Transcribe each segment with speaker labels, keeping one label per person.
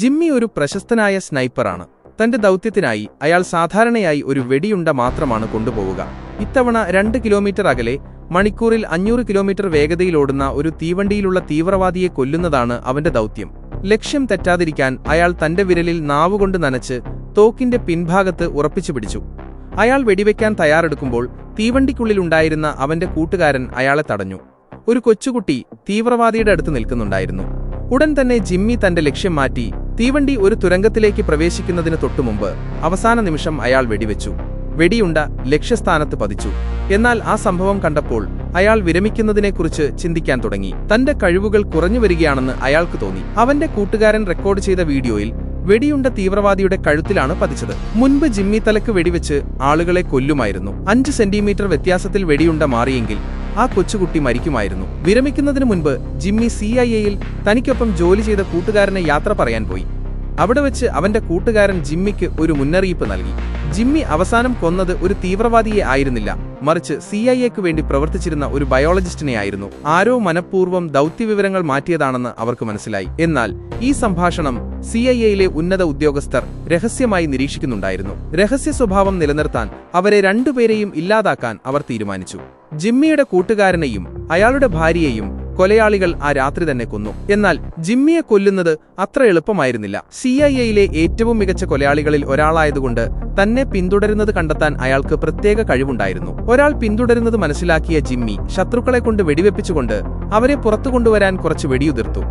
Speaker 1: Jimmy ഒരു പ്രശസ്തനായ സ്നൈപ്പറാണ്. തന്റെ ദൗത്യത്തിനായി അയാൾ സാധാരണയായി ഒരു വെടിയുണ്ട മാത്രമാണ് കൊണ്ടുപോവുക. ഇത്തവണ രണ്ട് കിലോമീറ്റർ അകലെ മണിക്കൂറിൽ അഞ്ഞൂറ് കിലോമീറ്റർ വേഗതയിലോടുന്ന ഒരു തീവണ്ടിയിലുള്ള തീവ്രവാദിയെ കൊല്ലുന്നതാണ് അവന്റെ ദൗത്യം. ലക്ഷ്യം തെറ്റാതിരിക്കാൻ അയാൾ തന്റെ വിരലിൽ നാവുകൊണ്ട് നനച്ച് തോക്കിന്റെ പിൻഭാഗത്ത് ഉറപ്പിച്ചു പിടിച്ചു. അയാൾ വെടിവെക്കാൻ തയ്യാറെടുക്കുമ്പോൾ തീവണ്ടിക്കുള്ളിലുണ്ടായിരുന്ന അവന്റെ കൂട്ടുകാരൻ അയാളെ തടഞ്ഞു. ഒരു കൊച്ചുകുട്ടി തീവ്രവാദിയുടെ അടുത്ത് നിൽക്കുന്നുണ്ടായിരുന്നു. ഉടൻ തന്നെ ജിമ്മി തന്റെ ലക്ഷ്യം മാറ്റി തീവണ്ടി ഒരു തുരങ്കത്തിലേക്ക് പ്രവേശിക്കുന്നതിന് തൊട്ടുമുമ്പ് അവസാന നിമിഷം അയാൾ വെടിവെച്ചു. വെടിയുണ്ട ലക്ഷ്യസ്ഥാനത്ത് പതിച്ചു. എന്നാൽ ആ സംഭവം കണ്ടപ്പോൾ അയാൾ വിരമിക്കുന്നതിനെക്കുറിച്ച് ചിന്തിക്കാൻ തുടങ്ങി. തന്റെ കഴിവുകൾ കുറഞ്ഞു വരികയാണെന്ന് അയാൾക്ക് തോന്നി. അവന്റെ കൂട്ടുകാരൻ റെക്കോർഡ് ചെയ്ത വീഡിയോയിൽ വെടിയുണ്ട തീവ്രവാദിയുടെ കഴുത്തിലാണ് പതിച്ചത്. മുൻപ് ജിമ്മി തലക്ക് വെടിവെച്ച് ആളുകളെ കൊല്ലുമായിരുന്നു. അഞ്ച് സെന്റിമീറ്റർ വ്യത്യാസത്തിൽ വെടിയുണ്ട മാറിയെങ്കിൽ ആ കൊച്ചുകുട്ടി മരിക്കുമായിരുന്നു. വിരമിക്കുന്നതിന് മുൻപ് ജിമ്മി സി ഐ എയിൽ തനിക്കൊപ്പം ജോലി ചെയ്ത കൂട്ടുകാരനെ യാത്ര പറയാൻ പോയി. അവിടെ വെച്ച് അവന്റെ കൂട്ടുകാരൻ ജിമ്മിക്ക് ഒരു മുന്നറിയിപ്പ് നൽകി. ജിമ്മി അവസാനം കൊന്നത് ഒരു തീവ്രവാദിയെ ആയിരുന്നില്ല. മറിച്ച് സി ഐ എക്ക് വേണ്ടി പ്രവർത്തിച്ചിരുന്ന ഒരു ബയോളജിസ്റ്റിനെ ആയിരുന്നു ആരോ മനഃപൂർവം ദൗത്യവിവരങ്ങൾ മാറ്റിയതാണെന്ന് അവർക്ക് മനസ്സിലായി. എന്നാൽ ഈ സംഭാഷണം സി ഐ എയിലെ ഉന്നത ഉദ്യോഗസ്ഥർ രഹസ്യമായി നിരീക്ഷിക്കുന്നുണ്ടായിരുന്നു. രഹസ്യ സ്വഭാവം നിലനിർത്താൻ അവരെ രണ്ടുപേരെയും ഇല്ലാതാക്കാൻ അവർ തീരുമാനിച്ചു. ജിമ്മിയുടെ കൂട്ടുകാരനെയും അയാളുടെ ഭാര്യയെയും കൊലയാളികൾ ആ രാത്രി തന്നെ കൊന്നു. എന്നാൽ ജിമ്മിയെ കൊല്ലുന്നത് അത്ര എളുപ്പമായിരുന്നില്ല. സി ഐ എയിലെ ഏറ്റവും മികച്ച കൊലയാളികളിൽ ഒരാളായതുകൊണ്ട് തന്നെ പിന്തുടരുന്നത് കണ്ടെത്താൻ അയാൾക്ക് പ്രത്യേക കഴിവുണ്ടായിരുന്നു. ഒരാൾ പിന്തുടരുന്നത് മനസ്സിലാക്കിയ ജിമ്മി ശത്രുക്കളെ കൊണ്ട് വെടിവെപ്പിച്ചുകൊണ്ട് അവരെ പുറത്തു കൊണ്ടുവരാൻ കുറച്ച് വെടിയുതിർത്തു.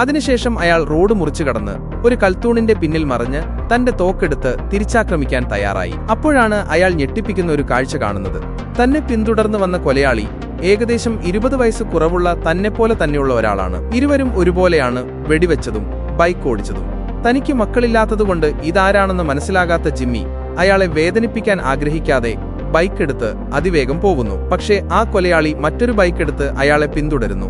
Speaker 1: അതിനുശേഷം അയാൾ റോഡ് മുറിച്ചു കടന്ന് ഒരു കൽത്തൂണിന്റെ പിന്നിൽ മറിഞ്ഞ് തന്റെ തോക്കെടുത്ത് തിരിച്ചാക്രമിക്കാൻ തയ്യാറായി. അപ്പോഴാണ് അയാൾ ഞെട്ടിപ്പിക്കുന്ന ഒരു കാഴ്ച കാണുന്നത്. തന്നെ പിന്തുടർന്നു വന്ന കൊലയാളി ഏകദേശം ഇരുപത് വയസ്സ് കുറവുള്ള തന്നെപ്പോലെ തന്നെയുള്ള ഒരാളാണ്. ഇരുവരും ഒരുപോലെയാണ് വെടിവെച്ചതും ബൈക്ക് ഓടിച്ചതും തനിക്ക് മക്കളില്ലാത്തതുകൊണ്ട് ഇതാരാണെന്ന് മനസ്സിലാകാത്ത ജിമ്മി അയാളെ വേദനിപ്പിക്കാൻ ആഗ്രഹിക്കാതെ ബൈക്കെടുത്ത് അതിവേഗം പോകുന്നു. പക്ഷേ ആ കൊലയാളി മറ്റൊരു ബൈക്കെടുത്ത് അയാളെ പിന്തുടരുന്നു.